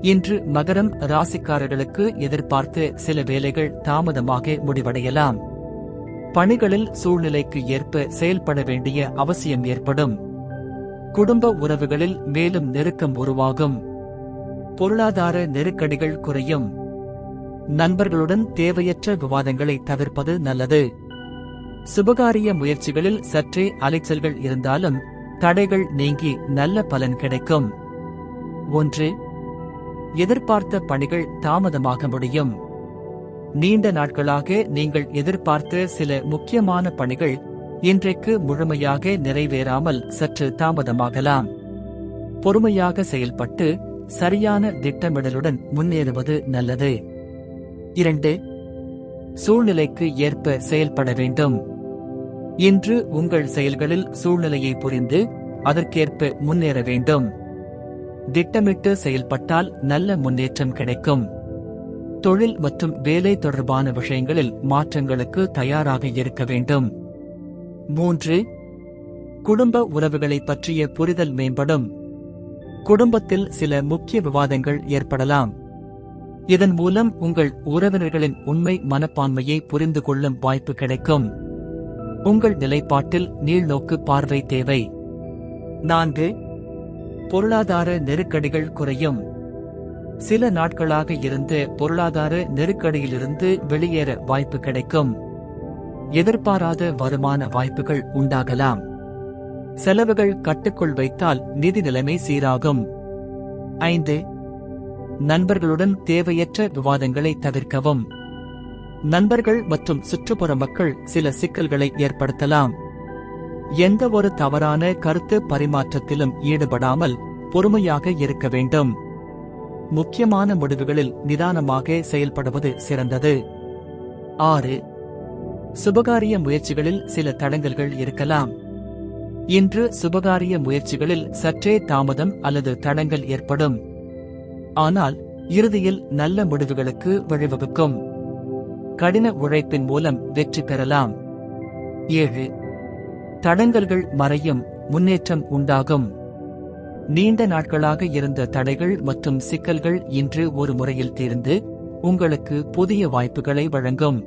இன்று மகரம் ராசிக்காரர்களுக்கு எதிர்பார்த்து சில வேலைகள் தாமதமாக முடிவடையலாம். பணிகளில் சூழ்நிலைக்கு ஏற்ப செயல்பட வேண்டிய அவசியம் ஏற்படும். குடும்ப உறவுகளில் மேலும் நெருக்கம் உருவாகும். பொருளாதார நெருக்கடிகள் குறையும். நண்பர்களுடன் தேவையற்ற விவாதங்களை தவிர்ப்பது நல்லது. சுபகாரிய முயற்சிகளில் சற்றே அலைச்சல்கள் இருந்தாலும் தடைகள் நீங்கி நல்ல பலன் கிடைக்கும். ஒன்று எதிர்பார்த்த பணிகள் தாமதமாக முடியும். நீண்ட நாட்களாக நீங்கள் எதிர்பார்த்த சில முக்கியமான பணிகள் இன்றைக்கு முழுமையாக நிறைவேறாமல் சற்று தாமதமாகலாம். பொறுமையாக செயல்பட்டு சரியான திட்டமிடலுடன் முன்னேறுவது நல்லது. இரண்டு சூழ்நிலைக்கு ஏற்ப செயல்பட வேண்டும். இன்று உங்கள் செயல்களில் சூழ்நிலையை புரிந்து அதற்கேற்ப முன்னேற வேண்டும். திட்டமிட்டு செயல்பட்டால் நல்ல முன்னேற்றம் கிடைக்கும். தொழில் மற்றும் வேலை தொடர்பான விஷயங்களில் மாற்றங்களுக்கு தயாராக இருக்க வேண்டும். மூன்று குடும்ப உறவுகளை பற்றிய புரிதல் மேம்படும். குடும்பத்தில் சில முக்கிய விவாதங்கள் ஏற்படலாம். இதன் மூலம் உங்கள் உறவினர்களின் உண்மை மனப்பான்மையை புரிந்து கொள்ளும் வாய்ப்பு கிடைக்கும். உங்கள் நிலைப்பாட்டில் நீள்நோக்கு பார்வை தேவை. நான்கு பொருளாதார நெருக்கடிகள் குறையும். சில நாட்களாக இருந்து பொருளாதார நெருக்கடியிலிருந்து வெளியேற வாய்ப்பு கிடைக்கும். எதிர்பாராத வருமான வாய்ப்புகள் உண்டாகலாம். செலவுகள் கட்டுக்குள் வைத்தால் நிதி நிலைமை சீராகும். ஐந்து நண்பர்களுடன் தேவையற்ற விவாதங்களை தவிர்க்கவும். நண்பர்கள் மற்றும் சுற்றுப்புற மக்கள் சில சிக்கல்களை ஏற்படுத்தலாம். எந்த ஒரு தவறான கருத்து பரிமாற்றத்திலும் ஈடுபடாமல் பொறுமையாக இருக்க வேண்டும். முக்கியமான முடிவுகளில் நிதானமாக செயல்படுவது சிறந்தது. ஆறு. சுபகாரிய முயற்சிகளில் சில தடங்கல்கள் இருக்கலாம். இன்று சுபகாரிய முயற்சிகளில் சற்றே தாமதம் அல்லது தடங்கல் ஏற்படும். ஆனால் இறுதியில் நல்ல முடிவுகளுக்கு வழிவகுக்கும். கடின உழைப்பின் மூலம் வெற்றி பெறலாம். ஏழு. தடங்கல்கள் மறையும் முன்னேற்றம் உண்டாகும். நீண்ட நாட்களாக இருந்த தடைகள் மற்றும் சிக்கல்கள் இன்று ஒரு முறையில் தீர்ந்து உங்களுக்கு புதிய வாய்ப்புகளை வழங்கும்.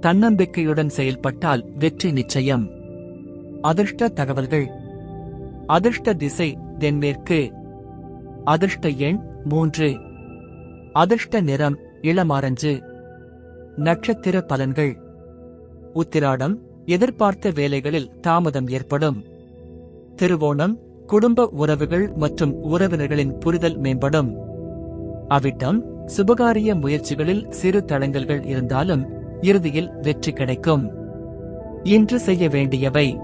தன்னம்பிக்கையுடன் செயல்பட்டால் வெற்றி நிச்சயம். அதிர்ஷ்ட தகவல்கள். அதிர்ஷ்ட திசை தென்மேற்கு. அதிர்ஷ்ட எண் மூன்று. அதிர்ஷ்ட நிறம் இளமாரஞ்சு. நட்சத்திர பலன்கள். உத்திராடம் எதிர்பார்த்த வேலைகளில் தாமதம் ஏற்படும். திருவோணம் குடும்ப உறவுகள் மற்றும் உறவினர்களின் புரிதல் மேம்படும். அவிட்டம் சுபகாரிய முயற்சிகளில் சிறு தடங்கல்கள் இருந்தாலும் இறுதியில் வெற்றி கிடைக்கும். இன்று செய்ய வேண்டியவை.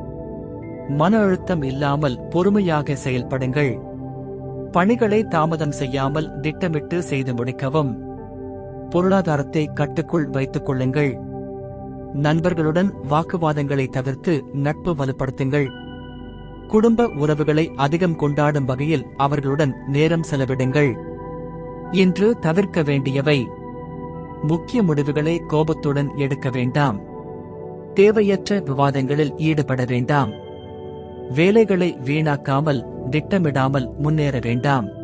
மன அழுத்தம் இல்லாமல் பொறுமையாக செயல்படுங்கள். பணிகளை தாமதம் செய்யாமல் திட்டமிட்டு செய்து முடிக்கவும். பொருளாதாரத்தை கட்டுக்குள் வைத்துக் கொள்ளுங்கள். நண்பர்களுடன் வாக்குவாதங்களை தவிர்த்து நட்பு வலுப்படுத்துங்கள். குடும்ப உறவுகளை அதிகம் கொண்டாடும் வகையில் அவர்களுடன் நேரம் செலவிடுங்கள். இன்று தவிர்க்க வேண்டியவை. முக்கிய முடிவுகளை கோபத்துடன் எடுக்க வேண்டாம். தேவையற்ற விவாதங்களில் ஈடுபட வேண்டாம். வேலைகளை வீணாக்காமல் திட்டமிடாமல் முன்னேற வேண்டாம்.